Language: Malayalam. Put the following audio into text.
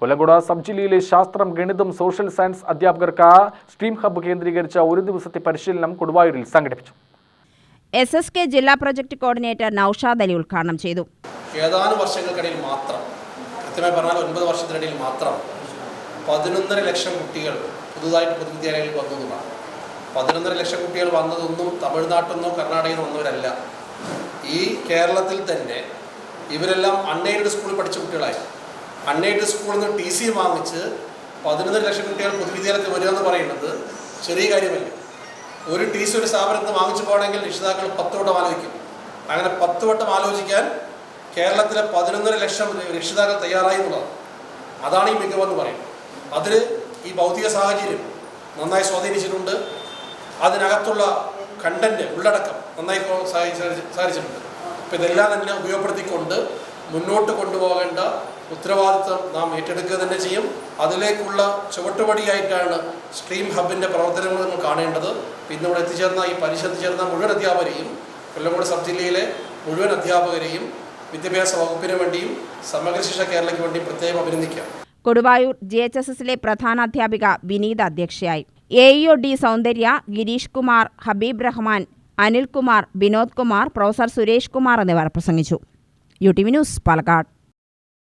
കൊല്ലങ്കോട് സബ് ജില്ലയിലെ ശാസ്ത്രം ഗണിതം സോഷ്യൽ സയൻസ് അധ്യാപകർക്ക് സ്ട്രീം ഹബ്ബ് കേന്ദ്രീകരിച്ച ഒരു ദിവസത്തെ പരിശീലനം കൊടുവായൂരിൽ സംഘടിപ്പിച്ചു. എസ് എസ് കെ ജില്ലാ പ്രൊജക്ട് കോർഡിനേറ്റർ നൌഷാദ് അലി ഉദ്ഘാടനം ചെയ്തു. ഏതാനും വർഷങ്ങൾക്കിടയിൽ മാത്രം കൃത്യമായി പറഞ്ഞാൽ ഒൻപത് വർഷത്തിനിടയിൽ മാത്രം പതിനൊന്നര ലക്ഷം കുട്ടികൾ പുതുതായിട്ട് പൊതുവിദ്യാലയങ്ങളിൽ വന്നതുമാണ് പതിനൊന്നര ലക്ഷം കുട്ടികൾ വന്നതൊന്നും തമിഴ്നാട്ടിൽ നിന്നോ കർണാടകയിൽ നിന്നോ വന്നവരല്ല. ഈ കേരളത്തിൽ തന്നെ ഇവരെല്ലാം അൺഎയ്ഡഡ് സ്കൂളിൽ പഠിച്ച കുട്ടികളായി. അൺഎയ്ഡഡ് സ്കൂളിൽ നിന്ന് ടി സി വാങ്ങിച്ച് പതിനൊന്നര ലക്ഷം കുട്ടികൾ പൊതുവിദ്യാലയത്തിൽ വരിക എന്ന് പറയുന്നത് ചെറിയ കാര്യമല്ല. ഒരു ടി സി ഒരു സ്ഥാപനത്തിൽ നിന്ന് വാങ്ങിച്ചു പോകണമെങ്കിൽ രക്ഷിതാക്കൾ പത്ത് വട്ടം ആലോചിക്കും. അങ്ങനെ പത്ത് വട്ടം ആലോചിക്കാൻ കേരളത്തിലെ പതിനൊന്നര ലക്ഷം രക്ഷിതാക്കൾ തയ്യാറായി എന്നുള്ളതാണ്. അതാണ് ഈ മികവെന്ന് പറയുന്നത്. അതിൽ ഈ ഭൗതിക സാഹചര്യം നന്നായി സ്വാധീനിച്ചിട്ടുണ്ട്. അതിനകത്തുള്ള കണ്ടന്റ് ഉള്ളടക്കം നന്നായി സാധിച്ചിട്ടുണ്ട്. അപ്പം ഇതെല്ലാം തന്നെ ഉപയോഗപ്പെടുത്തിക്കൊണ്ട് മുന്നോട്ട് കൊണ്ടുപോകേണ്ട ഉത്തരവാദിത്വം നാം ഏറ്റെടുക്കുക തന്നെ ചെയ്യും. അതിലേക്കുള്ള ചുവട്ടുപടിയായിട്ടാണ് സ്ട്രീം ഹബിന്റെ പ്രവർത്തനങ്ങൾ നമ്മൾ കാണേണ്ടത്. പിന്നെ ഇവിടെ എത്തിച്ചേർന്ന ഈ പരിശീലനം ചേർന്ന മുഴുവൻ അധ്യാപകരെയും കൊല്ലംകോട് സബ് ജില്ലയിലെ മുഴുവൻ അധ്യാപകരെയും വിദ്യാഭ്യാസ വകുപ്പിന് വേണ്ടിയും സമഗ്ര ശിക്ഷ കേരളയ്ക്ക് വേണ്ടിയും പ്രത്യേകം അഭിനന്ദിക്കാം. കൊടുവായൂർ ജി എച്ച് എസ് എസിലെ പ്രധാനാധ്യാപിക വിനീത അധ്യക്ഷയായി. A E O D Soundarya Gireesh Kumar Habeeb Rahman Anilkumar Vinod Kumar professor Suresh Kumar എന്നിവർ പ്രസംഗിച്ചു. U T V news Palakkad.